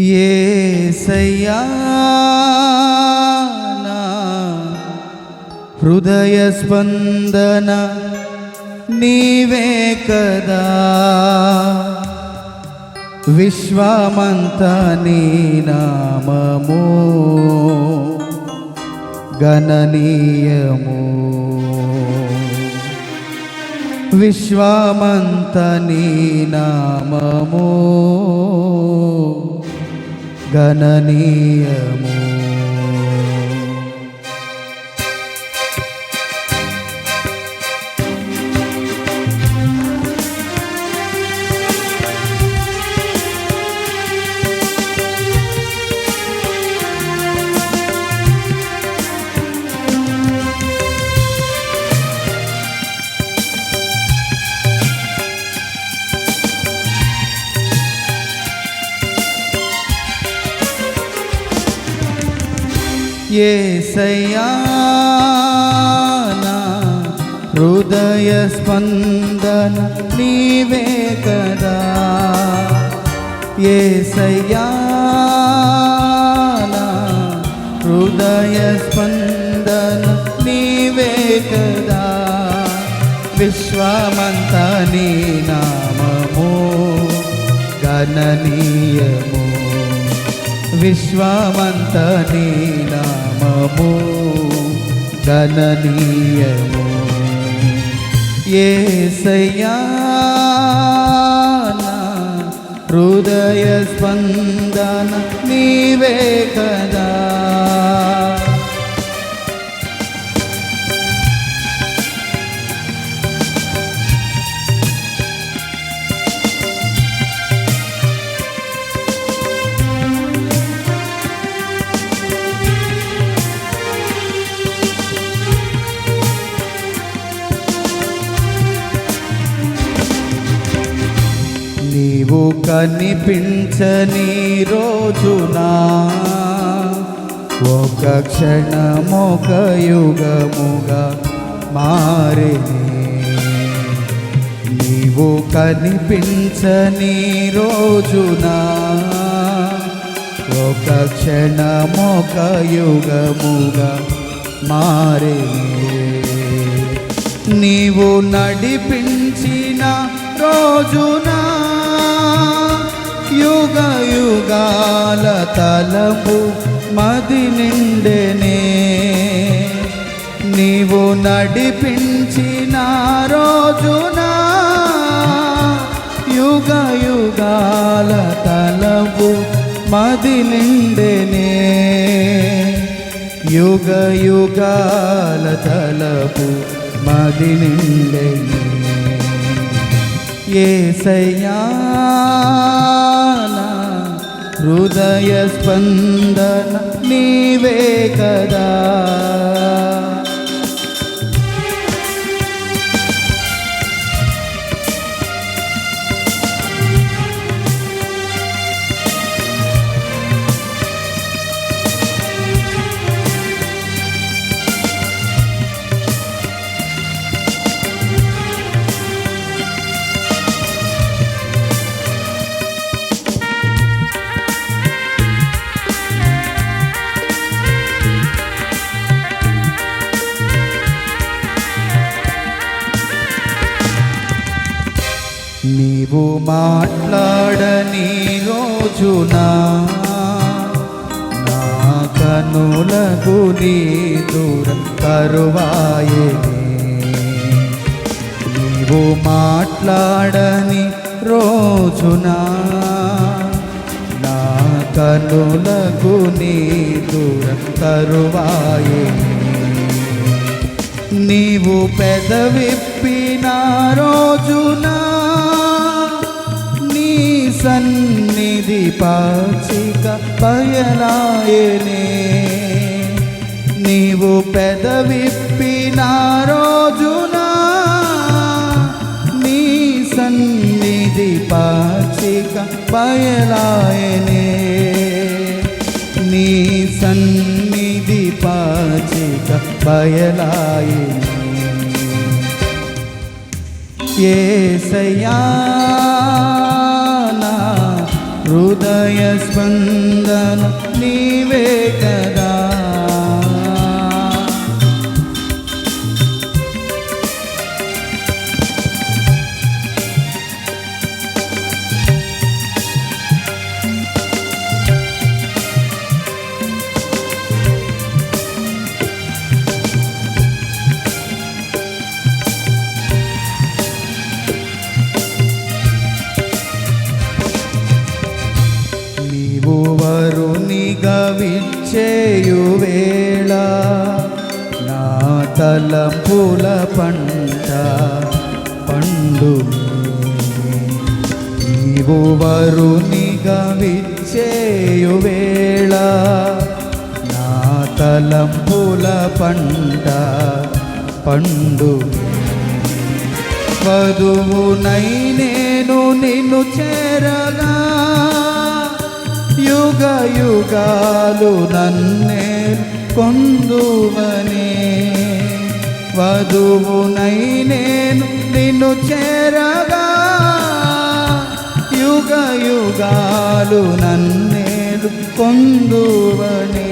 ఏసయ్యా హృదయ స్పందన నీవే కదా. విశ్వమంత నీ నామము గణనీయము. విశ్వమంత నీ నామము గణనీయము ఏసయ్యా హృదయ స్పందన నీవే కదా. ఏసయ్యా నా హృదయ స్పందన నీవే కదా. విశ్వమంత నీ నామము గణనీయము. విశ్వమంత నీ నామము గణనీయము. ఏసయ్యా నా హృదయ స్పందన నీవే కదా. కనిపించని రోజునా ఒక క్షణమొక యుగముగా మారిని. నీవు కనిపించని రోజునా ఒక క్షణమొక యుగముగా మారిని. నీవు నడిపించిన రోజునా యుగాల తలపు మది నిండెనే. నీవు నడిపించిన రోజున యుగ యుగాల తలపు మది నిండెనే. యుగ యుగాల తలపు మది నిండెనే. ఏసయ్యా నా హృదయ స్పందన నీవు మాట్లాడని రోజున నా కనులకు నీ దూరం కరువాయని నీవు మాట్లాడని రోజున నా కనులకు నీ దూరం కరువాయని నీవు పెదవిప్పిన రోజున సన్నిధి పాచిక పయలాయనే నీవు పెదవిప్పిన రోజున నీ సన్నిధి పాచిక పయలాయనే నీ సన్నిధి పాచిక బయలాయని ఏసయ్యా నా హృదయ స్పందన నీవే గవిచ్చేయువేళ విచ్చేయు వేళ నా తలపుల పంట పండు నీవు వరుని గవిచ్చేయువేళ నా తలంపుల పంట పండు వధువునై నేను నిన్ను చేరగా యుగ యుగాలు నన్నే కొందువనే వధువునై నేను నిన్ను చేరగా. యుగ యుగాలు నన్నేలు కొందువనే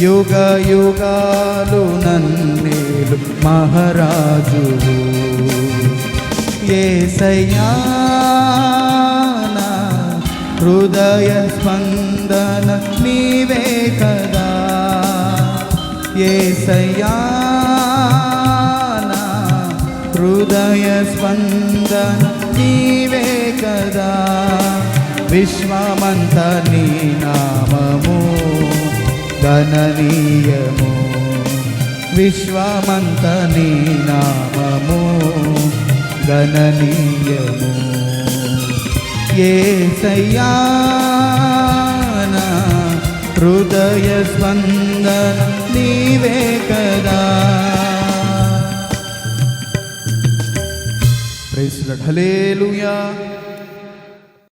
యుగ యుగాలు నన్నేలు మహారాజు ఏసయ్యా నా హృదయ స్పందన నీవే కదా. ఏసయ్యా నా హృదయ స్పందన నీవే కదా. విశ్వమంత నీ నామము గణనీయము. విశ్వమంత నీ నామము గణనీయము. ఏసయ్యా నా హృదయ స్పందన నీవే కదా. Price hallelujah